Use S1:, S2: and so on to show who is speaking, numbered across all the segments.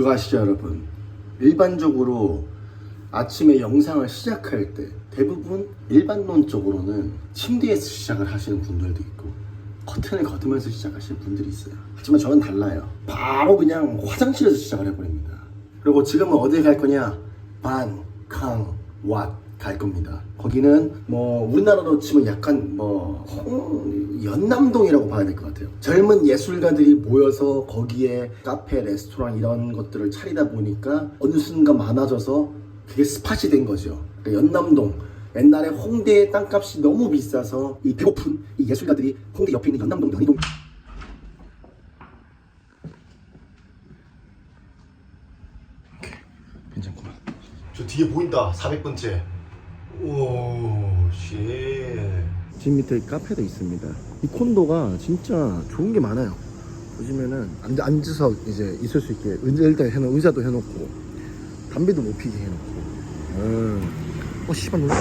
S1: 그거 아시죠 여러분? 일반적으로 아침에 영상을 시작할 때 대부분 일반론적으로는 침대에서 시작을 하시는 분들도 있고 커튼을 걷으면서 시작하시는 분들이 있어요. 하지만 저는 달라요. 바로 그냥 화장실에서 시작을 해버립니다. 그리고 지금은 어디 갈 거냐? 반, 강, 왓갈 겁니다. 거기는 뭐 우리나라로 치면 약간 뭐 홍- 연남동이라고 봐야 될 것 같아요. 젊은 예술가들이 모여서 거기에 카페, 레스토랑 이런 것들을 차리다 보니까 어느 순간 많아져서 그게 스팟이 된 거죠. 그러니까 연남동 옛날에 홍대의 땅값이 너무 비싸서 이 배고픈 이 예술가들이 홍대 옆에 있는 연남동 연희동 괜찮구만. 저 뒤에 보인다. 400번째. 집 밑에 카페도 있습니다. 이 콘도가 진짜 좋은 게 많아요. 보시면은 앉, 앉아서 이제 있을 수 있게 일단 해놓 의자도 해놓고 담배도 못 피게 해놓고. 음. 어 씨발 놀라.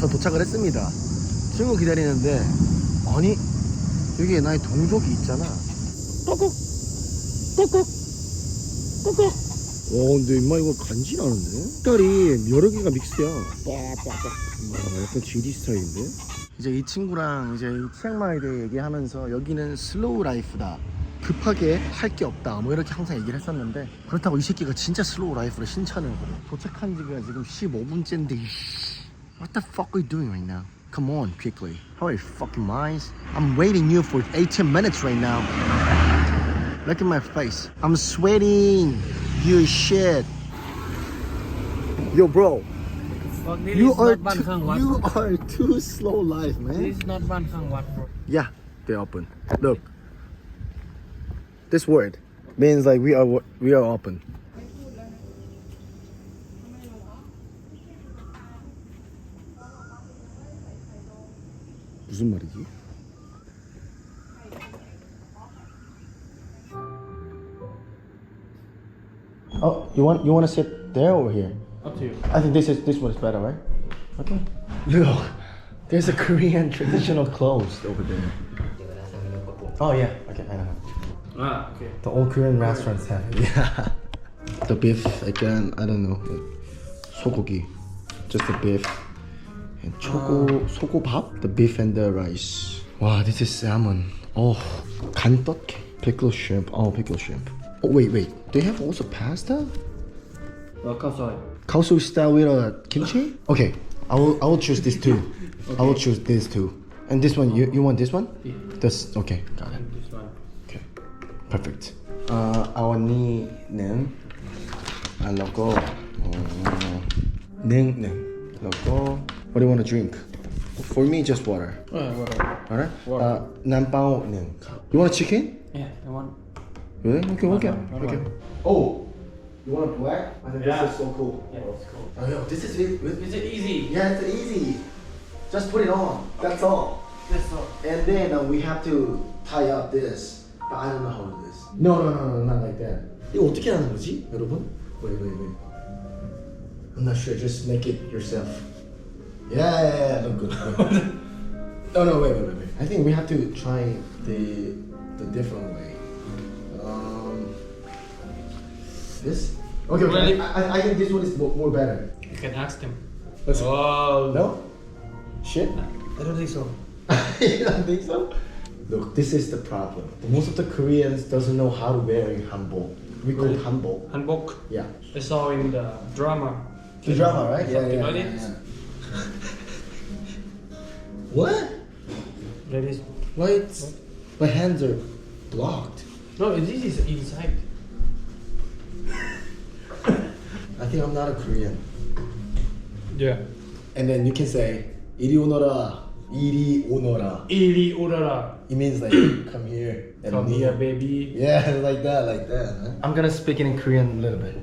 S1: 다 도착을 했습니다. 친구 기다리는데 아니 여기에 나의 동족이 있잖아. 떡국 떡국 떡국. 와 근데 임마 이거 간지나는데? 색깔이 여러 개가 믹스야. 빡빡빡. 아, 약간 GD 스타일인데? 이제 이 친구랑 이제 이 치앙마이에 대해 얘기하면서 여기는 슬로우 라이프다. 급하게 할 게 없다. 뭐 이렇게 항상 얘기를 했었는데 그렇다고 이 새끼가 진짜 슬로우 라이프를 신차를 도착한 지가 지금 15분째인데 What the fuck are you doing right now? Come on, quickly. How are your fucking minds? I'm waiting you for 18 minutes right now. Look at my face. I'm sweating. You shit. Yo, bro.
S2: Fuck,
S1: You are too, you are too slow life, man.
S2: This is not Ban Khang Wat, bro.
S1: Yeah, they're open. Look, this word means like we are we are open. 무슨 말이지? Oh, you want you want to sit there or here?
S2: Up to you.
S1: I think this is this one is better, right? Okay. Look, there's a Korean traditional clothes over there. Oh yeah, okay, I know.
S2: Ah, okay.
S1: The old Korean restaurants have it. Yeah. The beef again, I don't know. 소고기, just the beef. And 초고 소고밥, the beef and the rice. Wow, this is salmon. Oh, 간떡, pickled shrimp. Oh, pickled shrimp. Oh wait, wait. They have also pasta.
S2: Uh, khao soi.
S1: Kaosu style with a kimchi? Okay, I will I will choose these two. I will choose these two. And this one, you, you want this one?
S2: Yeah.
S1: This okay, got it.
S2: And this one.
S1: Okay, perfect. Uh, our 니는 아 logo. 능 능. Logo. What do you want to drink? For me, just water.
S2: Uh, whatever.
S1: Alright.
S2: Water.
S1: Uh, 남바오 능. You want a chicken?
S2: Yeah, I want.
S1: Really? Okay, okay,
S2: One, one,
S1: okay.
S2: one.
S1: Oh, you want a black? I think
S2: Yeah.
S1: this is so cool.
S2: Yeah, it's cool.
S1: Oh, yeah, this is it.
S2: Is it easy?
S1: Yeah, it's easy. Just put it on. That's all.
S2: That's all.
S1: And then uh, we have to tie up this. But I don't know how to do this. No, no, no, no, not like that. 이거 어떻게 하는 거지, 여러분? Wait, wait, wait. I'm not sure. Just make it yourself. Yeah, yeah, yeah. Look good. look good. no, no, wait, wait, wait, wait. I think we have to try the the different way. Um, this. Okay, okay.
S2: Really?
S1: I, I, I think this one is more, more better.
S2: You can ask them.
S1: Let's-
S2: Oh.
S1: No? Shit.
S2: I don't think so.
S1: you don't think so? Look, this is the problem. Most of the Koreans doesn't know how to wear hanbok. We call it
S2: Really?
S1: hanbok.
S2: Hanbok.
S1: Yeah.
S2: I saw in the drama.
S1: The drama, right?
S2: Something like it
S1: What?
S2: That is.
S1: Why it's, my hands are blocked.
S2: No, this is inside.
S1: I think I'm not a Korean.
S2: Yeah.
S1: And then you can say 이리 오너라, 이리 오너라.
S2: Ili urara.
S1: It means like come here and
S2: Come
S1: kneel.
S2: here, baby.
S1: Yeah, like that, like that. Huh? I'm gonna speak it in Korean a little bit.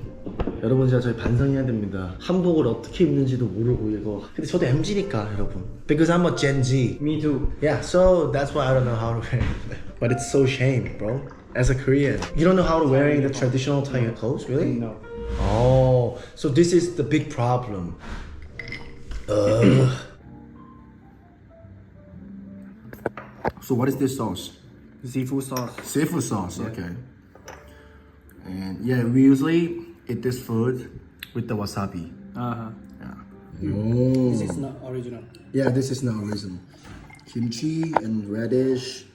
S1: 여러분 진짜 저희 반성해야 됩니다. 한복을 어떻게 입는지도 모르고 이거. 근데 저도 MG니까 여러분. Because I'm a Gen Z.
S2: Me too.
S1: Yeah, so that's why I don't know how to wear it. But it's so shame, bro. As a Korean, you don't know how to wearing the traditional Thai clothes, really?
S2: No.
S1: Oh, so this is the big problem. Ugh. so what is this sauce?
S2: Seafood sauce.
S1: Seafood sauce. Okay. And yeah, we usually eat this food with the wasabi.
S2: Uh-huh.
S1: Yeah. Oh.
S2: This is not original.
S1: Yeah, this is now original. Kimchi and radish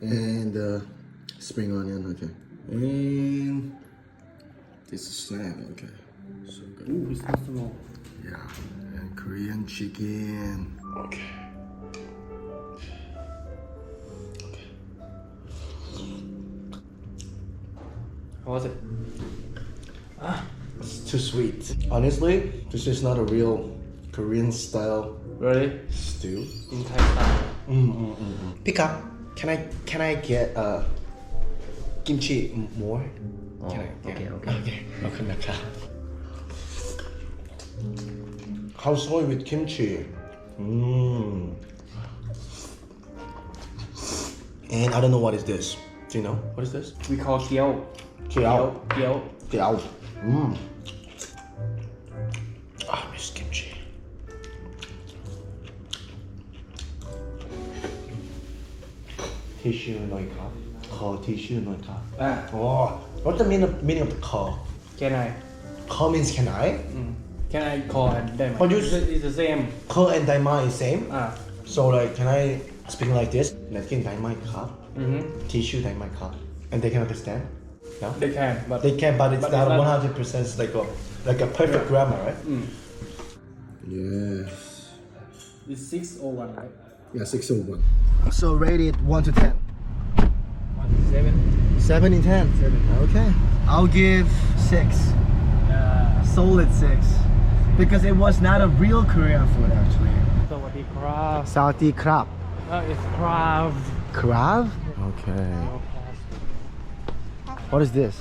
S1: and uh, spring onion. Okay. And this is salad. Okay. So good.
S2: Ooh, it's not small.
S1: Yeah. And Korean chicken. Okay.
S2: How was it?
S1: It's too sweet. Honestly, this is not a real Korean style
S2: Really?
S1: stew.
S2: In Thai style.
S1: Mm, mm, mm, Pick up. Can I can I get uh kimchi more? Oh, can I,
S2: okay, okay.
S1: Okay. Okay, okay. How soy with kimchi? Mmm. And I don't know what is this. Do you know what is this?
S2: We call kiao.
S1: Kiao.
S2: Kiao.
S1: Kiao. Mmm. Ah, miss kimchi. Tissue หน่อยครับขอ tissue หน่อยครับ
S2: Ah,
S1: Oh, what's the meaning of, meaning of the call?
S2: can I?
S1: Call means can I?
S2: Mm. Can I call and them?
S1: Oh, you-
S2: it's, it's the same.
S1: Call and daima is same.
S2: Ah.
S1: So like, can I speak like this? นักกินไดไม้ครับ
S2: Mm-hmm.
S1: Tissue ไดไม้ครับ And they can understand? Yeah?
S2: They can, but
S1: they can, but it's
S2: but
S1: not
S2: one hundred
S1: percent like a like a perfect yeah. grammar, right?
S2: Mm.
S1: Yes.
S2: It's six or one, right?
S1: Yeah, six or one. So rate it one to ten.
S2: One to seven.
S1: Seven in ten.
S2: Seven.
S1: Okay. I'll give
S2: six.
S1: Solid six, because it was not a real Korean food actually.
S2: Saudi crab.
S1: Saudi crab.
S2: No, it's crab.
S1: Crab? Okay. okay. What is this?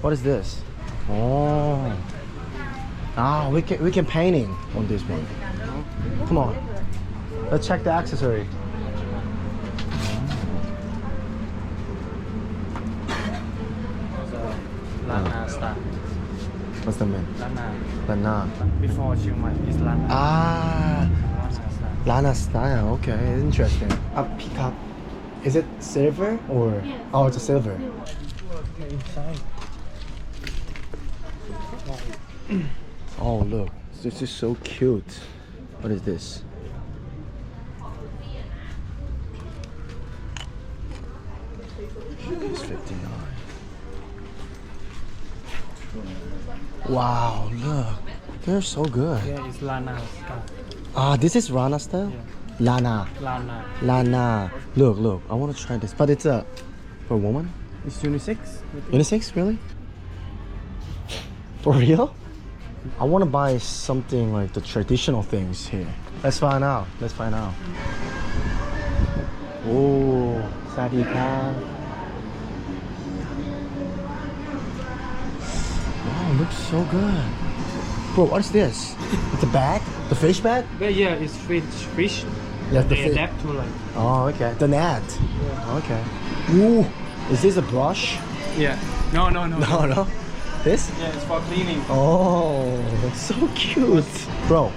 S1: What is this? Oh. Ah, we can we can painting on this one. Come on. Let's check the accessory.
S2: So, Lana style.
S1: What's the name?
S2: Lana.
S1: Lana.
S2: Before Chiang Mai is Lana.
S1: Ah, Lana style. Okay, interesting. A peacock. Is it silver or? Oh, it's a silver.
S2: Inside.
S1: Oh, look. This is so cute. What is this? It's 59. Wow, look. They're so good.
S2: Yeah, it's Lana style.
S1: Ah, this is Rana style?
S2: Yeah.
S1: Lana.
S2: Lana.
S1: Lana. Look, look. I want to try this. But it's a for a woman?
S2: It's 26.
S1: Unisex, really? For real? I want to buy something like the traditional things here. Let's find out. Let's find out. Oh, Sadika. Wow, looks so good. Bro, what is this? It's a bag? The fish bag?
S2: But yeah, it's fish. Fish.
S1: Yeah, the
S2: They
S1: fish.
S2: adapt to like.
S1: Oh, okay. The net. Okay. Ooh, is this a brush?
S2: Yeah. No, no, no.
S1: No, no. This?
S2: Yeah, it's for cleaning.
S1: Oh, that's so cute. Bro,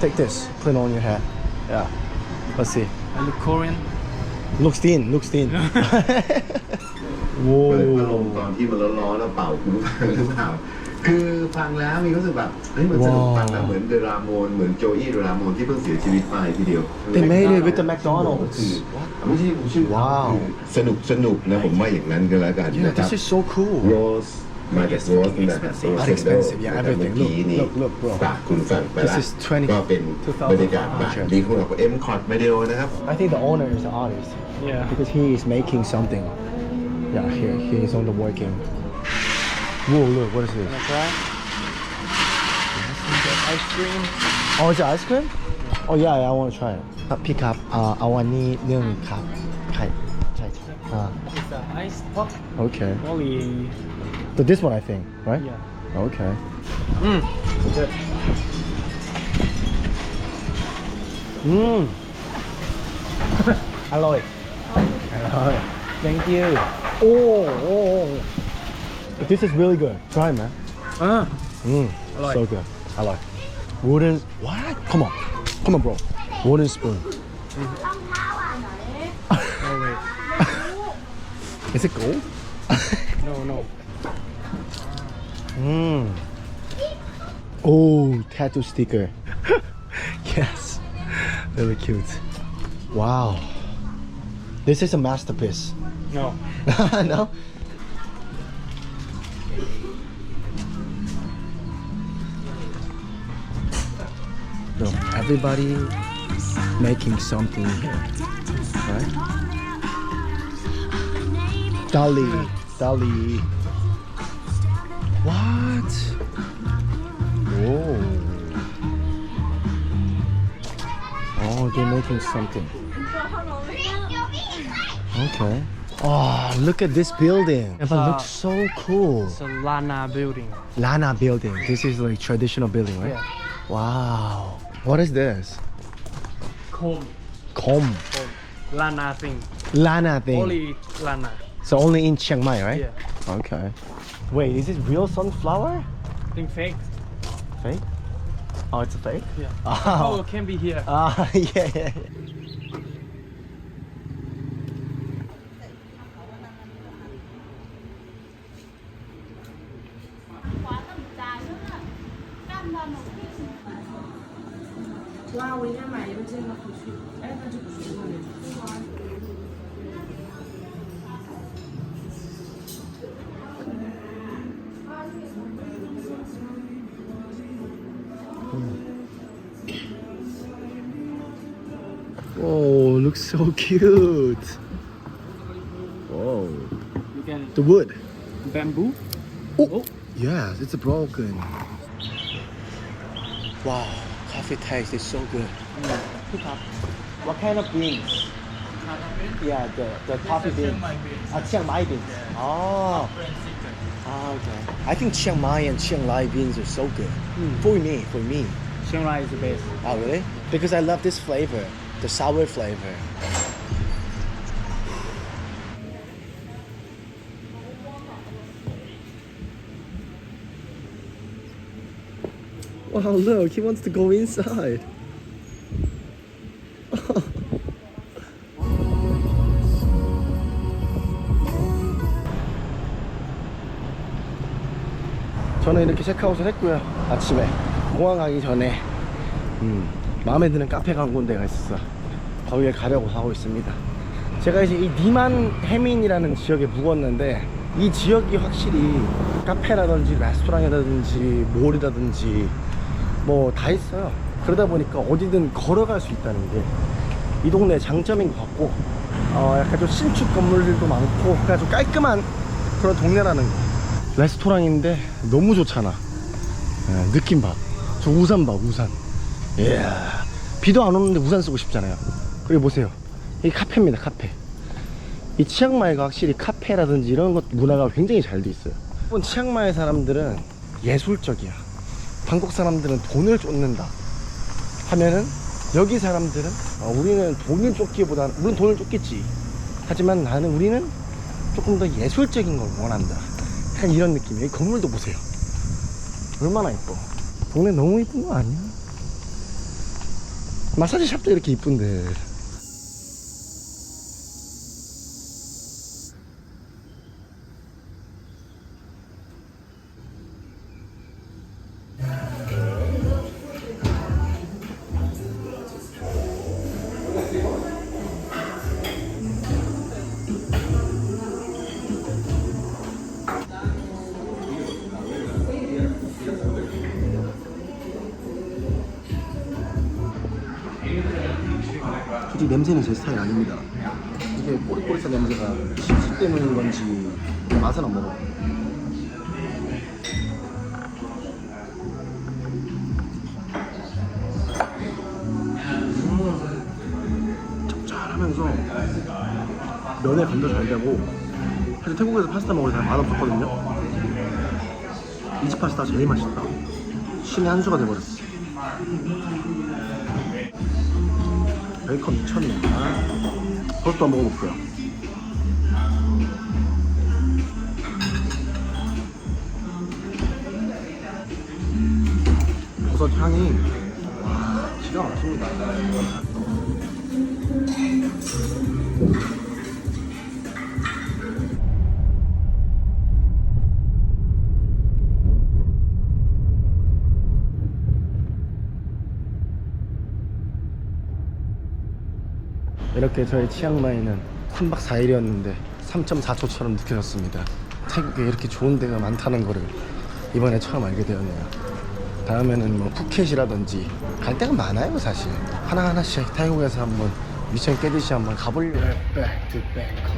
S1: take this. Put it on your hair. Yeah. Let's see.
S2: I look Korean.
S1: Looks thin. Looks thin.
S3: เปิดพัดลมต
S1: Whoa.
S3: อนที่มันร้อนๆแล้วเป่าคุณรู้ฟังหรือเปล่า คือฟังแล้วมีรู้สึกแบบเฮ้ยมันสนุกฟังแบบเหมือนเดรามอนเหมือนโจอี้เดรามอนที่เพิ่งเสียชีวิตไปทีเดียว
S1: They made it with the
S3: ก็
S1: McDonald's.
S3: คือไม่ใช่ชื่อ
S1: ว้าว
S3: คือสนุกสนุกนะผมว่าอย่างนั้นก็แล้วกัน
S1: Yeah,
S3: นะครับ
S1: this is so
S3: โร
S1: cool.
S3: สมาจากโรสนั่นแหละ
S2: Expensive.
S3: Rose
S1: Not expensive, yeah,
S3: Candle นะครับ
S1: everything.
S3: เมื่อกี้นี่
S1: Look, look, look, bro.
S3: ฝากคุณฟังไป
S1: This
S3: แล้ว
S1: is 20
S3: ก็เป็นบรรยากาศแบบนี้ของเราเอ็มคอร์ดวิดีโอนะครับ
S1: I think the owner is the artist
S2: Yeah.
S1: because he is making something. Yeah, here he is on the working. Whoa, look, what is this?
S2: Wanna try? Ice cream.
S1: Oh, is it ice cream? Oh yeah, yeah I want to try it. Uh, pick up. Uh, เอาอันนี้เรื่องครับไข่ใช่อ่า
S2: It's a ice pop.
S1: okay.
S2: Only.
S1: So this one I think, right?
S2: Yeah.
S1: Okay.
S2: Mm.
S1: Good. Mm. Alloy. Alloy. Thank you. Oh, oh, oh. This is really good. Try, man.
S2: Ah.
S1: Mm.
S2: Alloy.
S1: So good. I like. Wooden. What? Come on. Come on, bro. Wooden spoon.
S2: No way.
S1: Is it gold?
S2: No, no.
S1: Mm. Oh, tattoo sticker. yes. Really cute. Wow. This is a masterpiece.
S2: No.
S1: no? No, everybody making something here. Right? Dali. Dali. What? Whoa. Oh, they're making something. Okay. Oh, look at this building. It
S2: Uh,
S1: looks so cool.
S2: It's a Lana building.
S1: Lana building. This is like traditional building, right?
S2: Yeah.
S1: Wow. What is this?
S2: Comb.
S1: Kom.
S2: Comb. Lana thing.
S1: Lana thing.
S2: Only Lana.
S1: So only in Chiang Mai, right?
S2: Yeah.
S1: Okay. Wait, is it real sunflower?
S2: Thing fake.
S1: Fake? Oh, it's a fake?
S2: Yeah.
S1: Oh.
S2: Oh, can be here.
S1: Ah, yeah, yeah. Oh, looks so cute. Whoa.
S2: Can
S1: The wood.
S2: bamboo.
S1: Oh, yes, it's a broken. Wow, coffee taste is so good. What kind of beans? Yeah, the, the coffee beans. Ah, Chiang Mai beans. Oh, ah, okay. I think Chiang Mai and Chiang Lai beans are so good. For me, for me.
S2: Chiang Rai is the best.
S1: Oh, really? Because I love this flavor, the sour flavor. Wow, look, he wants to go inside. 저는 이렇게 체크아웃을 했고요. 아침에 공항 가기 전에 음, 마음에 드는 카페 간 군데가 있었어. 거기에 가려고 하고 있습니다. 제가 이제 이 니만 해민이라는 지역에 묵었는데 이 지역이 확실히 카페라든지 레스토랑이라든지 몰이라든지 뭐 다 있어요. 그러다 보니까 어디든 걸어갈 수 있다는 게 이 동네의 장점인 것 같고 어, 약간 좀 신축 건물들도 많고 그냥 좀 깔끔한 그런 동네라는 거. 레스토랑인데 너무 좋잖아. 예, 느낌 봐. 저 우산 봐, 우산. 이야, 비도 안 오는데 우산 쓰고 싶잖아요. 그리고 보세요. 이 카페입니다, 카페. 이 치앙마이가 확실히 카페라든지 이런 것 문화가 굉장히 잘 돼 있어요. 일본 치앙마이 사람들은 예술적이야. 한국 사람들은 돈을 쫓는다. 하면은 여기 사람들은 어, 우리는 돈을 쫓기보다는 물론 돈을 쫓겠지. 하지만 나는 우리는 조금 더 예술적인 걸 원한다. 약간 이런 느낌이에요. 이 건물도 보세요. 얼마나 이뻐. 동네 너무 이쁜 거 아니야? 마사지 샵도 이렇게 이쁜데. 솔직히 냄새는 제 스타일 아닙니다. 이게 꼬리꼬리한 냄새가 치즈 때문인 건지 맛은 안 먹어. 음, 짭짤하면서 면에 간도 잘 되고 사실 태국에서 파스타 먹을 때 잘 맛없었거든요. 이 집 파스타 제일 맛있다. 신의 한 수가 돼버렸어. 베이컨 미쳤네. 아. 버섯도 한번 먹어볼게요. 버섯 향이 와, 기가 막힙니다. 이렇게 저희 치앙마이는 3박 4일이었는데 3.4초처럼 느껴졌습니다. 태국에 이렇게 좋은 데가 많다는 거를 이번에 처음 알게 되었네요. 다음에는 뭐 푸켓이라든지 갈 데가 많아요 사실. 하나하나씩 태국에서 한번 미션 깨듯이 한번 가보려고 Back to Bangkok.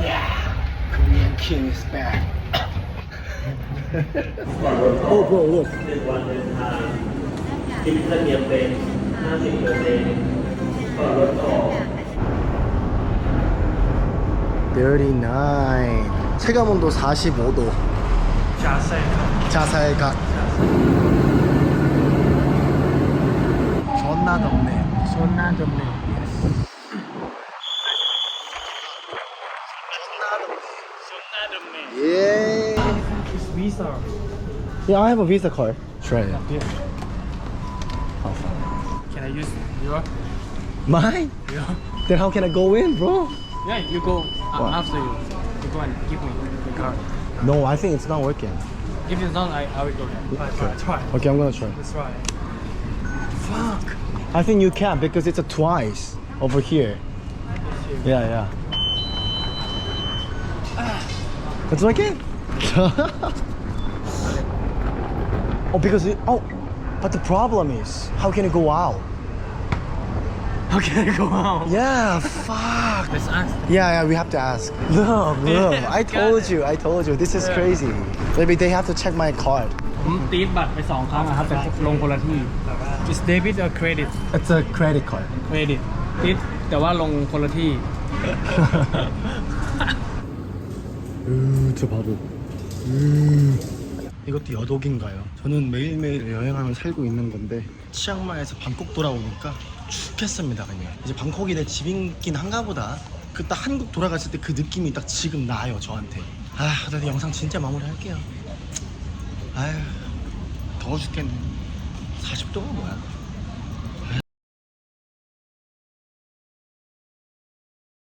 S1: Yeah, Korean king is back. oh bro, look. Thirty-nine. 체감온도 45도.
S2: 자세.
S1: 자살각. 존나 덥네. 존나 덥네. 예.
S2: Visa.
S1: Yeah, I have a Visa card. Try it.
S2: Here. Can I use your?
S1: Mine?
S2: Yeah.
S1: Then how can I go in, bro?
S2: Yeah, you go uh, after you. You go and give me the car.
S1: No, I think it's not working.
S2: If it's not, I, I will go. Try, try, try.
S1: Okay, I'm gonna try.
S2: Let's try.
S1: Fuck. I think you can because it's a twice over here. Yeah, yeah. It's working? oh, because it, oh, but the problem is, how can it go out?
S2: How can I go out?
S1: Yeah, fuck.
S2: Let's ask.
S1: Yeah, yeah, we have to ask. Look, look. I told you, I told you. This is
S2: Yeah.
S1: crazy. Maybe they have to check my card.
S2: ผมตีดบัตรไปสองครั้งอะครับแต่ลงคนละที่ Is debit or credit
S1: It's a credit card.
S2: credit ติดแต่ว่าลงคนละที่
S1: 으, 저 바보. 으. 이것도 여독인가요? 저는 매일매일 여행하며 살고 있는 건데 치앙마이에서 방콕 돌아오니까 죽겠습니다 그냥. 이제 방콕이 내 집이긴 한가 보다. 그딱 한국 돌아갔을 때 그 느낌이 딱 지금 나요 저한테. 아 그래도 영상 진짜 마무리할게요. 아휴 더워 죽겠네. 40도가 뭐야